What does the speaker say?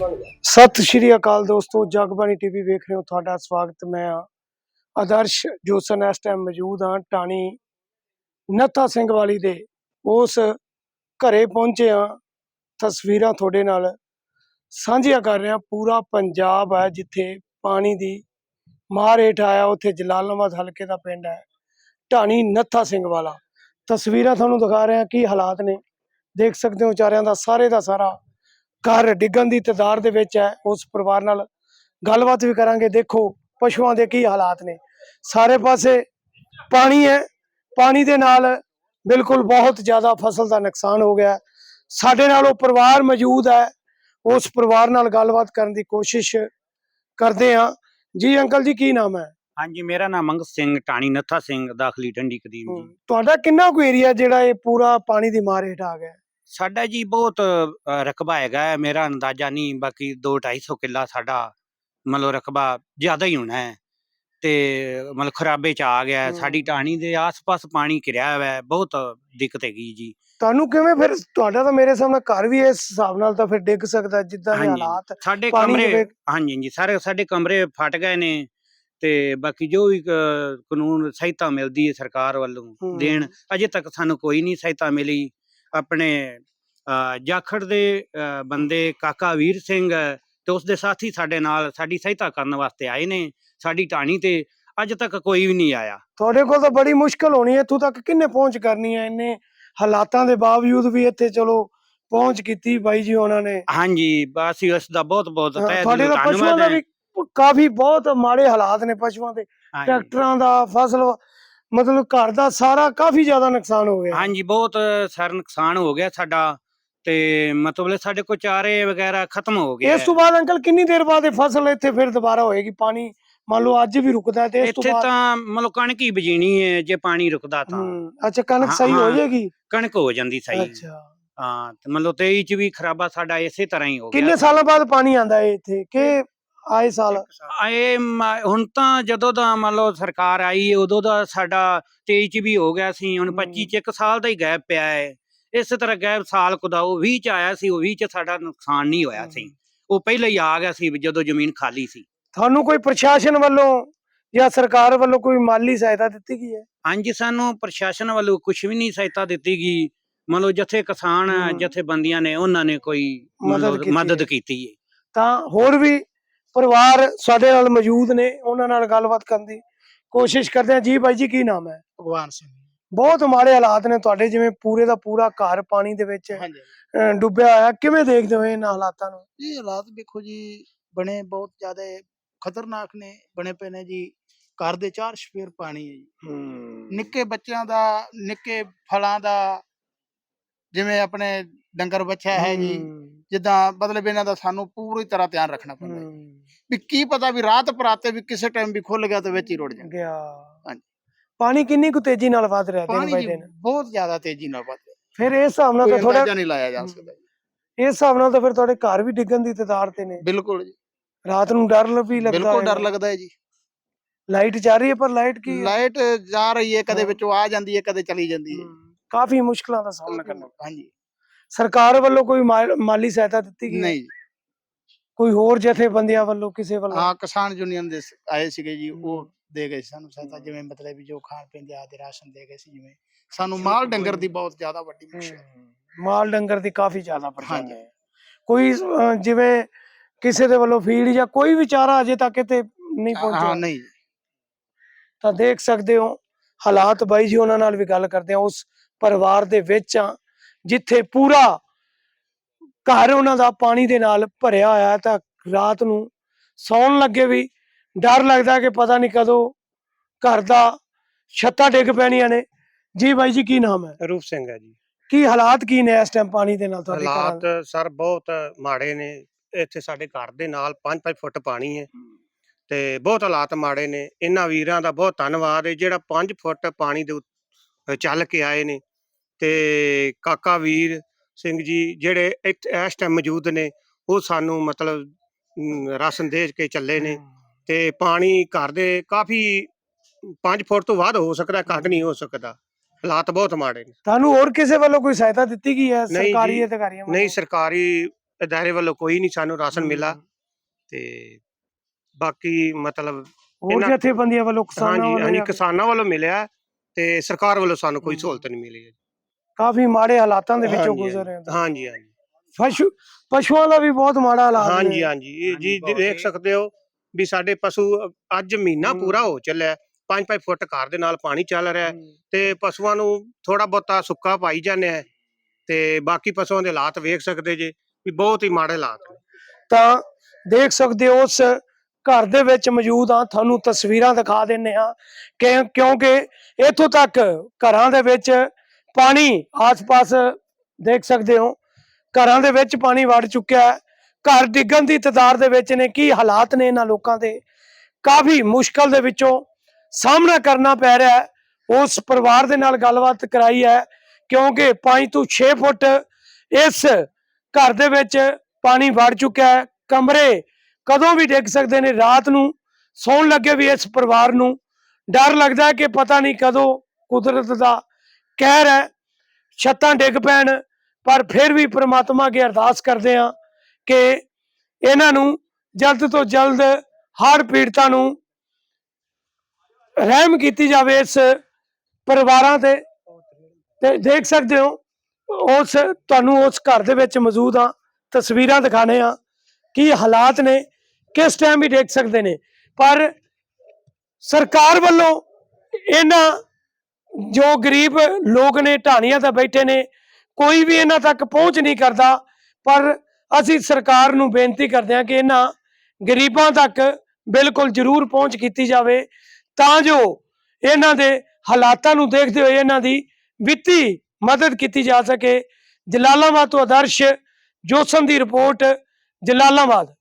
ਸਤਿ ਸ਼੍ਰੀ ਅਕਾਲ ਦੋਸਤੋ, ਜਗਬਾਣੀ ਟੀਵੀ ਵੇਖ ਰਹੇ ਹੋ ਤੁਹਾਡਾ ਸਵਾਗਤ। ਮੈਂ ਹਾਂ ਆਦਰਸ਼ ਜੋਸਨ, ਇਸ ਟਾਈਮ ਮੌਜੂਦ ਹਾਂ ਟਾਣੀ ਨੱਥਾ ਸਿੰਘ ਵਾਲੀ ਦੇ। ਉਸ ਘਰੇ ਪਹੁੰਚੇ ਹਾਂ। ਤਸਵੀਰਾਂ ਤੁਹਾਡੇ ਨਾਲ ਸਾਂਝੀਆਂ ਕਰ ਰਿਹਾ ਪੂਰਾ ਪੰਜਾਬ ਹੈ ਜਿੱਥੇ ਪਾਣੀ ਦੀ ਮਾਰ ਹੇਠ ਆਇਆ। ਉੱਥੇ ਜਲਾਲਾਬਾਦ ਹਲਕੇ ਦਾ ਪਿੰਡ ਹੈ। ਢਾਣੀ ਨੱਥਾ ਸਿੰਘ ਵਾਲਾ। ਤਸਵੀਰਾਂ ਤੁਹਾਨੂੰ ਦਿਖਾ ਰਿਹਾ ਕੀ ਹਾਲਾਤ ਨੇ। ਦੇਖ ਸਕਦੇ ਹੋ ਵਿਚਾਰਿਆਂ ਦਾ, ਸਾਰੇ ਦਾ ਸਾਰਾ ਘਰ ਡਿੱਗਣ ਦੀ ਤਦਾਰ ਦੇ ਵਿੱਚ ਹੈ ਉਸ ਪਰਿਵਾਰ ਨਾਲ ਗੱਲਬਾਤ ਵੀ ਕਰਾਂਗੇ। ਦੇਖੋ ਪਸ਼ੂਆਂ ਦੇ ਕੀ ਹਾਲਾਤ ਨੇ। ਸਾਰੇ ਪਾਸੇ ਪਾਣੀ ਹੈ। ਪਾਣੀ ਦੇ ਨਾਲ ਬਿਲਕੁਲ ਬਹੁਤ ਜ਼ਿਆਦਾ ਫਸਲ ਦਾ ਨੁਕਸਾਨ ਹੋ ਗਿਆ। ਸਾਡੇ ਨਾਲ ਉਹ ਪਰਿਵਾਰ ਮੌਜੂਦ ਹੈ। ਉਸ ਪਰਿਵਾਰ ਨਾਲ ਗੱਲਬਾਤ ਕਰਨ ਦੀ ਕੋਸ਼ਿਸ਼ ਕਰਦੇ ਹਾਂ। ਜੀ ਅੰਕਲ ਜੀ ਕੀ ਨਾਮ ਹੈ? ਹਾਂਜੀ ਮੇਰਾ ਨਾਮ ਮੰਗ ਸਿੰਘ ਟਾਣੀ ਨੱਥਾ ਸਿੰਘ ਦਾਖਲੀ ਡੰਡੀ ਕਦੀਮ ਜੀ। ਤੁਹਾਡਾ ਕਿੰਨਾ ਕੁ ਏਰੀਆ ਜਿਹੜਾ ਇਹ ਪੂਰਾ ਪਾਣੀ ਦੀ ਮਾਰ ਹੇਠ ਆ ਗਿਆ? ਸਾਡਾ ਜੀ ਬਹੁਤ ਅ, ਰਕਬਾ ਹੈਗਾ ਹੈ ਮੇਰਾ ਅੰਦਾਜ਼ਾ ਨਹੀਂ ਬਾਕੀ 2 250 ਕਿੱਲਾ ਸਾਡਾ ਮਤਲਬ ਰਕਬਾ ਜ਼ਿਆਦਾ ਹੀ ਹੋਣਾ ਹੈ ਤੇ ਮਤਲਬ ਖਰਾਬੇ ਚ ਆ ਗਿਆ ਹੈ। ਹਮ। ਸਾਡੀ ਟਾਣੀ ਦੇ ਆਸ-ਪਾਸ ਪਾਣੀ ਘਿਰਿਆ ਹੋਇਆ ਹੈ ਬਹੁਤ ਦਿੱਕਤ ਹੈਗੀ ਜੀ ਤੁਹਾਨੂੰ ਕਿਵੇਂ ਫਿਰ ਤੁਹਾਡਾ ਤਾਂ ਮੇਰੇ ਸਾਹਮਣੇ ਘਰ ਵੀ ਇਸ ਹਿਸਾਬ ਨਾਲ ਤਾਂ ਫਿਰ ਡਿੱਗ ਸਕਦਾ ਜਿੱਦਾਂ ਦੇ ਹਾਂਜੀ। ਹਾਲਾਤ ਸਾਡੇ ਪਾਣੀ ਕਮਰੇ ਜਿਵੇਂ- ਹਾਂਜੀ ਹਾਂਜੀ ਸਾਰੇ ਸਾਡੇ ਕਮਰੇ ਫਟ ਗਏ ਨੇ ਤੇ ਬਾਕੀ ਜੋ ਵੀ ਕਾਨੂੰਨ ਸਹਾਇਤਾ ਮਿਲਦੀ ਹੈ ਸਰਕਾਰ ਵੱਲੋਂ ਹਮ। ਦੇਣ ਅਜੇ ਤੱਕ ਸਾਨੂੰ ਕੋਈ ਨਹੀਂ ਸਹਾਇਤਾ ਮਿਲੀ ਆਪਣੇ ਜਾਖੜ ਦੇ ਬੰਦੇ ਕਾਕਾ ਵੀਰ ਸਿੰਘ ਤੇ ਉਸ ਦੇ ਸਾਥੀ ਸਾਡੇ ਨਾਲ ਸਾਡੀ ਸਹਾਇਤਾ ਕਰਨ ਵਾਸਤੇ ਆਏ ਨੇ ਸਾਡੀ ਟਾਣੀ ਤੇ ਅੱਜ ਤੱਕ ਕੋਈ ਵੀ ਨਹੀਂ ਆਇਆ। ਤੁਹਾਡੇ ਕੋਲ ਤਾਂ ਬੜੀ ਮੁਸ਼ਕਲ ਹੋਣੀ ਹੈ ਇੱਥੋਂ ਤੱਕ ਕਿੰਨੇ ਪਹੁੰਚ ਕਰਨੀ ਹੈ ਇੰਨੇ ਹਾਲਾਤਾਂ ਦੇ ਬਾਵਜੂਦ ਵੀ ਇੱਥੇ ਚਲੋ ਪਹੁੰਚ ਕੀਤੀ ਬਾਈ ਜੀ ਉਹਨਾਂ ਨੇ। ਹਾਂਜੀ ਬਸ ਇਸ ਦਾ ਬਹੁਤ ਬਹੁਤ ਤਹਿ ਤੁਹਾਡੇ ਦਿਲੋਂ ਧੰਨਵਾਦ ਹੈ। ਵੀ ਕਾਫੀ ਬਹੁਤ ਮਾੜੇ ਹਾਲਾਤ ਨੇ ਪਸ਼ੂਆਂ ਦੇ। ਟਰੈਕਟਰਾਂ ਦਾ ਫਸਲ ਮਤਲਬ ਘਰ ਦਾ ਸਾਰਾ ਕਾਫੀ ਜ਼ਿਆਦਾ ਨੁਕਸਾਨ ਹੋ ਗਿਆ। ਹਾਂਜੀ ਬਹੁਤ ਸਰ ਨੁਕਸਾਨ ਹੋ ਗਿਆ ਸਾਡਾ ਤੇ ਮਤਲਬ ਸਾਡੇ ਕੋ ਚਾਰੇ ਵਗੈਰਾ ਖਤਮ ਹੋ ਗਏ ਇਸ ਤੋਂ ਬਾਅਦ ਅੰਕਲ ਕਿੰਨੀ ਦੇਰ ਬਾਅਦ ਇਹ ਫਸਲ ਇੱਥੇ ਫਿਰ ਦੁਬਾਰਾ ਹੋਏਗੀ? ਪਾਣੀ ਮੰਨ ਲਓ ਅੱਜ ਵੀ ਰੁਕਦਾ ਤੇ ਇਸ ਤੋਂ ਇੱਥੇ ਬਾਅਦ ਤਾਂ ਮਤਲਬ ਕਣਕ ਹੀ ਬੀਜਣੀ ਹੈ ਜੇ ਪਾਣੀ ਰੁਕਦਾ ਤਾਂ। ਹੂੰ, ਅੱਛਾ ਕਣਕ ਹਾਂ, ਸਹੀ ਹੋ ਹਾਂ। ਜਾਏਗੀ? ਕਣਕ ਹੋ ਜਾਂਦੀ ਸਹੀ। ਅੱਛਾ। ਹਾਂ ਤੇ ਮਤਲਬ 23 ਚ ਵੀ ਖਰਾਬਾ ਸਾਡਾ ਇਸੇ ਤਰ੍ਹਾਂ ਹੀ ਹੋ ਗਿਆ। ਕਿੰਨੇ ਸਾਲਾਂ ਬਾਅਦ ਪਾਣੀ ਆਂਦਾ ਹੈ ਇੱਥੇ? ਕਿ ਆਏ ਸਾਲ ਮ- ਹੁਣ ਤਾਂ ਜਦੋਂ ਦਾ ਮੰਨ ਲਓ ਸਰਕਾਰ ਆਈ ਹੈ, ਉਦੋਂ ਦਾ ਸਾਡਾ 23 ਚ ਵੀ ਹੋ ਗਿਆ ਸੀ ਹੁਣ ਹਮ। 25 ਚ ਇੱਕ ਸਾਲ ਦਾ ਹੀ ਗੈਪ ਪਿਆ ਹੈ ਇਸੇ ਤਰ੍ਹਾਂ ਗੈਪ ਸਾਲ ਕੁਦਾਓ 20 ਚ ਆਇਆ ਸੀ ਉਹ 20 ਚ ਸਾਡਾ ਨੁਕਸਾਨ ਨਹੀਂ ਹੋਇਆ ਸੀ। ਉਹ ਪਹਿਲਾਂ ਹੀ ਆ ਗਿਆ ਸੀ ਜਦੋਂ ਜ਼ਮੀਨ ਖਾਲੀ ਸੀ ਤੁਹਾਨੂੰ ਕੋਈ ਪ੍ਰਸ਼ਾਸਨ ਵੱਲੋਂ ਜਾਂ ਸਰਕਾਰ ਵੱਲੋਂ ਕੋਈ ਮਾਲੀ ਸਹਾਇਤਾ ਦਿੱਤੀ ਗਈ ਹੈ ਹਾਂਜੀ ਸਾਨੂੰ ਪ੍ਰਸ਼ਾਸਨ ਵੱਲੋਂ ਕੁਝ ਵੀ ਨਹੀਂ ਸਹਾਇਤਾ ਦਿੱਤੀ ਗਈ ਮੰਨ ਲਓ ਜਥੇ ਕਿਸਾਨ ਹਮ। ਜਥੇਬੰਦੀਆਂ ਨੇ ਉਹਨਾਂ ਨੇ ਕੋਈ ਮਦਦ ਮਦਦ ਕੀਤੀ ਮਦਦ। ਕੀਤੀ ਹੈ ਤਾਂ ਹੋਰ ਵੀ ਪਰਿਵਾਰ ਸਾਡੇ ਨਾਲ ਮੌਜੂਦ ਨੇ ਉਹਨਾਂ ਨਾਲ ਗੱਲਬਾਤ ਕਰਨ ਦੀ ਕੋਸ਼ਿਸ਼ ਕਰਦੇ ਹਾਂ। ਜੀ ਬਾਈ ਜੀ ਕੀ ਨਾਮ ਹੈ? ਭਗਵਾਨ ਸਿੰਘ। ਬਹੁਤ ਮਾੜੇ ਹਾਲਾਤ ਨੇ ਤੁਹਾਡੇ ਜਿਵੇਂ ਪੂਰੇ ਦਾ ਪੂਰਾ ਘਰ ਪਾਣੀ ਦੇ ਵਿੱਚ ਡੁੱਬਿਆ ਹੋਇਆ। ਕਿਵੇਂ ਦੇਖਦੇ ਹੋ ਇਹਨਾਂ ਹਾਲਾਤਾਂ ਨੂੰ? ਇਹ ਹਾਲਾਤ ਵੇਖੋ ਜੀ ਬਣੇ ਬਹੁਤ ਜ਼ਿਆਦਾ ਖਤਰਨਾਕ ਨੇ ਬਣੇ ਪਏ ਨੇ ਜੀ। ਘਰ ਦੇ ਚਾਰ ਸਪੇਰ ਪਾਣੀ ਹੈ ਜੀ। ਨਿੱਕੇ ਬੱਚਿਆਂ ਦਾ ਨਿੱਕੇ ਫਲਾਂ ਦਾ ਜਿਵੇਂ ਆਪਣੇ ਡੰਗਰ ਬੱਚਾ ਹੈ ਜੀ। ਜਿੱਦਾਂ ਮਤਲਬ ਇਹਨਾਂ ਦਾ ਸਾਨੂੰ ਪੂਰੀ ਤਰ੍ਹਾਂ ਧਿਆਨ ਰੱਖਣਾ ਪੈਂਦਾ ਹੈ। ਵੀ ਕੀ ਪਤਾ ਵੀ ਰਾਤ ਪਰਾਤੇ ਵੀ ਕਿਸੇ ਟਾਈਮ ਵੀ ਖੁੱਲ ਗਿਆ ਤੇ ਵਿੱਚ ਹੀ ਰੁੜ ਜਾਏ ਗਿਆ ਹਾਂਜੀ। ਪਾਣੀ ਕਿੰਨੀ ਕੁ ਤੇਜ਼ੀ ਨਾਲ ਵੱਧ ਰਿਹਾ ਦਿਨ ਬਾਈ ਜੀ ਦਿਨ ਬਹੁਤ ਜ਼ਿਆਦਾ ਤੇਜ਼ੀ ਨਾਲ ਵੱਧਦਾ ਫਿਰ ਇਸ ਹਿਸਾਬ ਨਾਲ ਕੋਈ ਤਾਂ ਥੋੜਾ ਅੰਦਾਜ਼ਾ ਨਹੀਂ ਲਾਇਆ ਜਾ। ਸਕਦਾ ਜੀ। ਇਸ ਹਿਸਾਬ ਨਾਲ ਤਾਂ ਫਿਰ ਤੁਹਾਡੇ ਘਰ ਵੀ ਡਿੱਗਣ ਦੀ ਤਦਾਰ ਤੇ ਨੇ ਬਿਲਕੁਲ ਜੀ ਰਾਤ ਨੂੰ ਡਰ ਲ- ਵੀ ਲੱਗਦਾ ਬਿਲਕੁਲ ਡਰ। ਲੱਗਦਾ ਹੈ ਜੀ ਲਾਈਟ ਜਾ ਰਹੀ ਹੈ ਪਰ ਲਾਈਟ ਕੀ ਹੈ? ਲਾਈਟ ਜਾ ਰਹੀ ਹੈ ਕਦੇ ਹਾਂ। ਵਿੱਚੋਂ ਆ ਜਾਂਦੀ ਹੈ ਕਦੇ ਚਲੀ ਜਾਂਦੀ ਹੈ ਹਮ, ਕਾਫੀ ਮੁਸ਼ਕਲਾਂ ਦਾ ਸਾਹਮਣਾ ਕਰਨਾ ਹਾਂਜੀ ਸਰਕਾਰ ਵੱਲੋਂ ਕੋਈ ਮਾ- ਮਾਲੀ ਸਹਾਇਤਾ ਦਿੱਤੀ ਗਈ ਹੈ? ਨਹੀਂ ਕੋਈ ਹੋਰ ਜਥੇਬੰਦੀਆਂ ਵੱਲੋਂ ਕਿਸੇ ਵੱਲੋਂ? ਹਾਂ ਕਿਸਾਨ ਯੂਨੀਅਨ ਦੇ ਸ- ਆਏ ਸੀਗੇ ਜੀ ਉਹ। ਦੇ ਗਏ ਸੀ ਸਾਨੂੰ ਸਹਾਇਤਾ। ਜਿਵੇਂ ਮਤਲਬ ਵੀ ਜੋ ਖਾਣ ਪੀਣ ਦੇ ਆਦਿ ਰਾਸ਼ਨ ਦੇ ਗਏ ਸੀ ਜਿਵੇਂ ਸਾਨੂੰ ਮਾਲ ਡੰਗਰ ਦੀ ਬਹੁਤ ਜ਼ਿਆਦਾ ਵੱਡੀ ਮੁਸ਼ਕਲ ਹੈ। ਹਮ, ਮਾਲ ਡੰਗਰ ਦੀ ਕਾਫੀ ਜ਼ਿਆਦਾ ਪਰੇਸ਼ਾਨੀ। ਹੈ। ਕੋਈ ਅਹ, ਜਿਵੇਂ ਕਿਸੇ ਦੇ ਵੱਲੋਂ ਫੀਡ ਜਾਂ ਕੋਈ ਵੀ ਚਾਰਾ ਅਜੇ ਤੱਕ ਇੱਥੇ ਨਹੀਂ ਹਾਂ ਪਹੁੰਚਿਆ। ਨਹੀਂ। ਤਾਂ ਦੇਖ ਸਕਦੇ ਹੋ ਹਾਲਾਤ ਬਾਈ ਜੀ ਉਹਨਾਂ ਨਾਲ ਵੀ ਗੱਲ ਕਰਦੇ ਆ ਉਸ ਪਰਿਵਾਰ ਦੇ ਵਿੱਚ ਆ ਜਿੱਥੇ ਪੂਰਾ ਘਰ ਉਹਨਾਂ ਦਾ ਪਾਣੀ ਦੇ ਨਾਲ ਭਰਿਆ ਹੋਇਆ ਤਾਂ ਰਾਤ ਨੂੰ ਸੌਣ ਲੱਗੇ ਵੀ ਡਰ ਲੱਗਦਾ ਕਿ ਪਤਾ ਨਹੀਂ ਕਦੋਂ ਘਰ ਦਾ ਛੱਤਾਂ ਡਿੱਗ ਪੈਣੀਆਂ ਨੇ। ਜੀ ਬਾਈ ਜੀ ਕੀ ਨਾਮ ਹੈ? ਰੂਪ ਸਿੰਘ ਹੈ ਜੀ। ਕੀ ਹਾਲਾਤ ਕੀ ਨੇ ਇਸ ਟਾਈਮ ਪਾਣੀ ਦੇ ਨਾਲ ਤੁਹਾਡੇ ਘਰਾਂ ਹਾਲਾਤ? ਸਰ ਬਹੁਤ ਮਾੜੇ ਨੇ। ਇੱਥੇ ਸਾਡੇ ਘਰ ਦੇ ਨਾਲ 5-5 ਫੁੱਟ ਪਾਣੀ ਹੈ ਤੇ ਬਹੁਤ ਹਾਲਾਤ ਮਾੜੇ ਨੇ। ਇਹਨਾਂ ਵੀਰਾਂ ਦਾ ਬਹੁਤ ਧੰਨਵਾਦ ਹੈ। ਜਿਹੜਾ 5 ਫੁੱਟ ਪਾਣੀ ਦੇ ਉੱਤੇ ਚੱਲ ਕੇ ਆਏ ਨੇ ਤੇ ਕਾਕਾ ਵੀਰ ਸਿੰਘ ਜੀ ਜਿਹੜੇ ਇੱਥੇ ਇਸ ਟਾਈਮ ਮੌਜੂਦ ਨੇ ਉਹ ਸਾਨੂੰ ਮਤਲਬ ਰਾਸ਼ਨ ਦੇ ਕੇ ਚੱਲੇ ਨੇ ਤੇ ਪਾਣੀ ਘਰ ਦੇ ਕਾਫੀ 5 ਫੁੱਟ ਤੋਂ ਵੱਧ ਹੋ ਸਕਦਾ ਘੱਟ ਨਹੀਂ ਹੋ ਸਕਦਾ ਹਾਲਾਤ ਬਹੁਤ ਮਾੜੇ ਨੇ ਤੁਹਾਨੂੰ ਹੋਰ ਕਿਸੇ ਵੱਲੋਂ ਕੋਈ ਸਹਾਇਤਾ ਦਿੱਤੀ ਗਈ ਹੈ ਸਰਕਾਰੀ ਅਧਿਕਾਰੀਆਂ ਵੱਲੋਂ? ਨਹੀਂ ਸਰਕਾਰੀ ਅਦਾਰੇ ਵੱਲੋਂ ਕੋਈ ਨਹੀਂ ਸਾਨੂੰ ਰਾਸ਼ਨ ਮਿਲਾ ਤੇ ਬਾਕੀ ਮਤਲਬ ਹੋਰ ਜਥੇਬੰਦੀਆਂ ਵੱਲੋਂ ਕਿਸਾਨਾਂ ਵੱਲੋਂ ਹਾਂਜੀ ਕਿਸਾਨਾਂ ਵੱਲੋਂ ਮਿਲਿਆ ਤੇ ਸਰਕਾਰ ਵੱਲੋਂ ਸਾਨੂੰ ਕੋਈ। ਸਹੂਲਤ ਨਹੀਂ ਮਿਲੀ। ਕਾਫੀ ਮਾੜੇ ਹਾਲਾਤਾਂ ਦੇ ਵਿੱਚੋਂ ਹਾਂਜੀ, ਗੁਜ਼ਰ ਰਹੇ ਹੋ ਹਾਂਜੀ ਹਾਂਜੀ। ਪਸ਼ੂ ਪਸ਼ੂਆਂ ਦਾ ਵੀ ਬਹੁਤ ਮਾੜਾ ਹਾਲਾਤ ਨੇ। ਹਾਂਜੀ ਹਾਂਜੀ। ਇਹ ਜੀ ਦੇਖ ਸਕਦੇ ਹੋ ਵੀ ਸਾਡੇ ਪਸ਼ੂ ਅੱਜ ਮਹੀਨਾ ਹਮ। ਪੂਰਾ ਹੋ ਚੱਲਿਆ 5-5 ਫੁੱਟ ਘਰ ਦੇ ਨਾਲ ਪਾਣੀ ਚੱਲ ਰਿਹਾ ਹੈ। ਤੇ ਪਸ਼ੂਆਂ ਨੂੰ ਥੋੜਾ ਬਹੁਤਾ ਸੁੱਕਾ ਪਾਈ ਜਾਂਦੇ ਆ। ਤੇ ਬਾਕੀ ਪਸ਼ੂਆਂ ਦੇ ਹਾਲਾਤ ਵੇਖ ਸਕਦੇ ਜੇ ਵੀ ਬਹੁਤ ਹੀ ਮਾੜੇ ਹਾਲਾਤ ਨੇ। ਤਾਂ ਦੇਖ ਸਕਦੇ ਹੋ ਉਸ ਘਰ ਦੇ ਵਿੱਚ ਮੌਜੂਦ ਆ ਤੁਹਾਨੂੰ ਤਸਵੀਰਾਂ ਦਿਖਾ ਦਿੰਨੇ ਆ ਕਿ ਕਿਉਂਕਿ ਇੱਥੋਂ ਤੱਕ ਘਰਾਂ ਦੇ ਵਿੱਚ ਪਾਣੀ ਆਸ-ਪਾਸ ਦੇਖ ਸਕਦੇ ਹੋ। ਘਰਾਂ ਦੇ ਵਿੱਚ ਪਾਣੀ ਵੜ ਚੁੱਕਿਆ ਹੈ। ਘਰ ਡਿੱਗਣ ਦੀ ਤਦਾਰ ਦੇ ਵਿੱਚ ਨੇ ਕੀ ਹਾਲਾਤ ਨੇ ਇਹਨਾਂ ਲੋਕਾਂ ਦੇ। ਕਾਫੀ ਮੁਸ਼ਕਲ ਦੇ ਵਿੱਚੋਂ ਸਾਹਮਣਾ ਕਰਨਾ ਪੈ ਰਿਹਾ ਹੈ। ਉਸ ਪਰਿਵਾਰ ਦੇ ਨਾਲ ਗੱਲਬਾਤ ਕਰਾਈ ਹੈ ਕਿਉਂਕਿ 5 ਤੋਂ 6 ਫੁੱਟ ਇਸ ਘਰ ਦੇ ਵਿੱਚ ਪਾਣੀ ਵੜ ਚੁੱਕਿਆ ਹੈ। ਕਮਰੇ ਕਦੋਂ ਵੀ ਡਿੱਗ ਸਕਦੇ ਨੇ, ਰਾਤ ਨੂੰ ਸੌਣ ਲੱਗੇ ਵੀ ਇਸ ਪਰਿਵਾਰ ਨੂੰ। ਡਰ ਲੱਗਦਾ ਕਿ ਪਤਾ ਨਹੀਂ ਕਦੋਂ ਕੁਦਰਤ ਦਾ ਕਹਿਰ ਹੈ, ਛੱਤਾਂ ਡਿੱਗ ਪੈਣ, ਪਰ ਫਿਰ ਵੀ ਪ੍ਰਮਾਤਮਾ ਅੱਗੇ ਅਰਦਾਸ ਕਰਦੇ ਹਾਂ ਕਿ ਇਹਨਾਂ ਨੂੰ ਜਲਦ ਤੋਂ ਜਲਦ ਹੜ੍ਹ ਪੀੜਤਾਂ ਨੂੰ ਰਹਿਮ ਕੀਤੀ ਜਾਵੇ ਇਸ ਪਰਿਵਾਰਾਂ ਤੇ। ਤੇ ਦੇਖ ਸਕਦੇ ਹੋ, ਉਸ ਤੁਹਾਨੂੰ ਉਸ ਘਰ ਦੇ ਵਿੱਚ ਮੌਜੂਦ ਆ ਤਸਵੀਰਾਂ ਦਿਖਾਣੇ ਆ ਕੀ ਹਾਲਾਤ ਨੇ, ਕਿਸ ਟਾਈਮ ਵੀ ਦੇਖ ਸਕਦੇ ਨੇ। ਪਰ ਸਰਕਾਰ ਵੱਲੋਂ ਇਹਨਾਂ ਜੋ ਗਰੀਬ ਲੋਕ ਨੇ, ਢਾਣੀਆਂ ਤੇ ਬੈਠੇ ਨੇ, ਕੋਈ ਵੀ ਇਹਨਾਂ ਤੱਕ ਪਹੁੰਚ ਨਹੀਂ ਕਰਦਾ। ਪਰ ਅਸੀਂ ਸਰਕਾਰ ਨੂੰ ਬੇਨਤੀ ਕਰਦੇ ਹਾਂ ਕਿ ਇਹਨਾਂ ਗਰੀਬਾਂ ਤੱਕ ਬਿਲਕੁਲ ਜ਼ਰੂਰ ਪਹੁੰਚ ਕੀਤੀ ਜਾਵੇ, ਤਾਂ ਜੋ ਇਹਨਾਂ ਦੇ ਹਾਲਾਤਾਂ ਨੂੰ ਦੇਖਦੇ ਹੋਏ ਇਹਨਾਂ ਦੀ ਵਿੱਤੀ ਮਦਦ ਕੀਤੀ ਜਾ ਸਕੇ। ਜਲਾਲਾਬਾਦ ਤੋਂ ਆਦਰਸ਼ ਜੋਸਨ ਦੀ ਰਿਪੋਰਟ, ਜਲਾਲਾਬਾਦ।